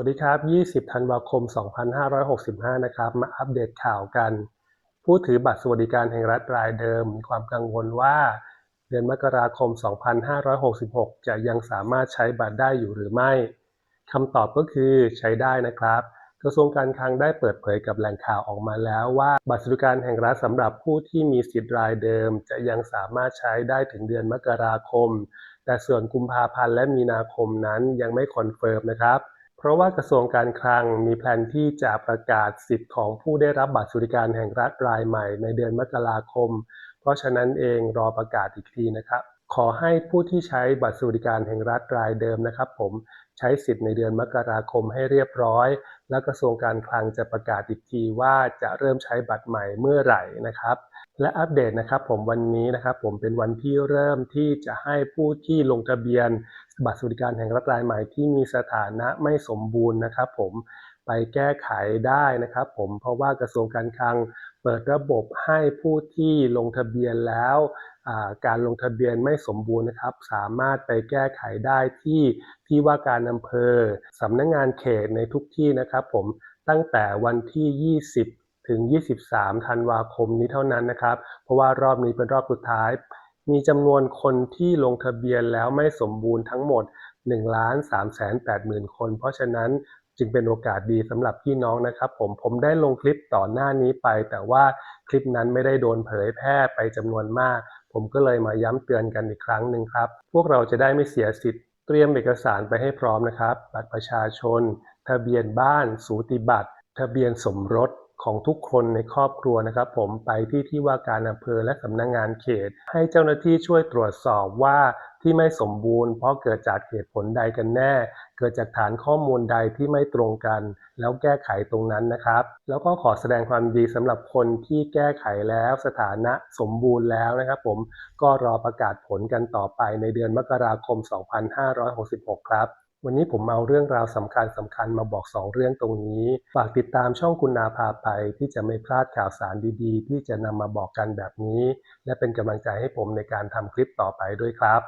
วัสดีครับ 20 ธันวาคม 2565 นะครับ มาอัปเดตข่าวกัน ผู้ถือบัตรสวัสดิการแห่งรัฐรายเดิม มีความกังวลว่า เดือนมกราคม 2566 จะยังสามารถใช้บัตรได้อยู่หรือไม่ คำตอบก็คือใช้ได้นะครับ กระทรวงการคลังได้เปิดเผยกับแหล่งข่าวออกมาแล้วว่า บัตรสวัสดิการแห่งรัฐสำหรับผู้ที่มีสิทธิ์รายเดิม จะยังสามารถใช้ได้ถึงเดือนมกราคม แต่ส่วนกุมภาพันธ์และมีนาคมนั้นยังไม่คอนเฟิร์มนะครับ ราะว่ากระทรวงการคลังมีแผนที่จะประกาศสิทธิ์ของผู้ได้รับบัตรสวัสดิการแห่งรัฐรายใหม่ ในเดือนมกราคม เพราะฉะนั้นเองรอประกาศอีกทีนะครับ ขอให้ผู้ที่ใช้บัตรสวัสดิการแห่งรัฐรายเดิมนะครับ ผมใช้สิทธิ์ในเดือนมกราคมให้เรียบร้อย และกระทรวงการคลังจะประกาศอีกทีว่าจะเริ่มใช้บัตรใหม่เมื่อไหร่นะครับและอัปเดตนะครับผมวันนี้นะครับผมเป็นวันที่เริ่มที่จะให้ผู้ที่ลงทะเบียน บัตรสวัสดิการแห่งรัฐรายใหม่ที่มีสถานะไม่สมบูรณ์นะครับ ผมไปแก้ไขได้นะครับ ผมเพราะว่ากระทรวงการคลังเปิดระบบให้ผู้ที่ลงทะเบียนแล้วการลงทะเบียนไม่สมบูรณ์นะครับ สามารถไปแก้ไขได้ที่ที่ว่าการอำเภอสำนักงงานเขตในทุกที่นะครับ ผมตั้งแต่วันที่ 20 ถึง 23 ธันวาคมนี้เท่านั้นนะครับ เพราะว่ารอบนี้เป็นรอบสุดท้าย มีจำนวนคนที่ลงทะเบียนแล้วไม่สมบูรณ์ทั้งหมด1 3 8 0 0 0 0คน เพราะฉะนั้นจึงเป็นโอกาสดีสำหรับพี่น้องนะครับ ผมผมได้ลงคลิปต่อหน้านี้ไป แต่ว่าคลิปนั้นไม่ได้โดนเผยแพร่ไปจำนวนมาก ผมก็เลยมาย้ำเตือนกันอีกครั้งหนึ่งครับ พวกเราจะได้ไม่เสียสิทธิ์เตรียมเอกสารไปให้พร้อมนะครับ บัตรประชาชน ทะเบียนบ้าน สูติบัตร ทะเบียนสมรส ของทุกคนในครอบครัวนะครับผมไปที่ที่ว่าการอำเภอและสำนักงงานเขต ให้เจ้าหน้าที่ช่วยตรวจสอบว่าที่ไม่สมบูรณ์เพราะเกิดจากเหตุผลใดกันแน่ เกิดจากฐานข้อมูลใดที่ไม่ตรงกัน แล้วแก้ไขตรงนั้นนะครับ แล้วก็ขอแสดงความดีสำหรับคนที่แก้ไขแล้วสถานะสมบูรณ์แล้วนะครับผมก็รอประกาศผลกันต่อไปในเดือนมกราคม 2566 ครับ วันนี้ผมเอาเรื่องราวสำคัญสำคัญมาบอก 2 เรื่องตรงนี้ ฝากติดตามช่องคุณนาพาไปที่จะไม่พลาดข่าวสารดีๆ ที่จะนำมาบอกกันแบบนี้ และเป็นกำลังใจให้ผมในการทำคลิปต่อไปด้วยครับ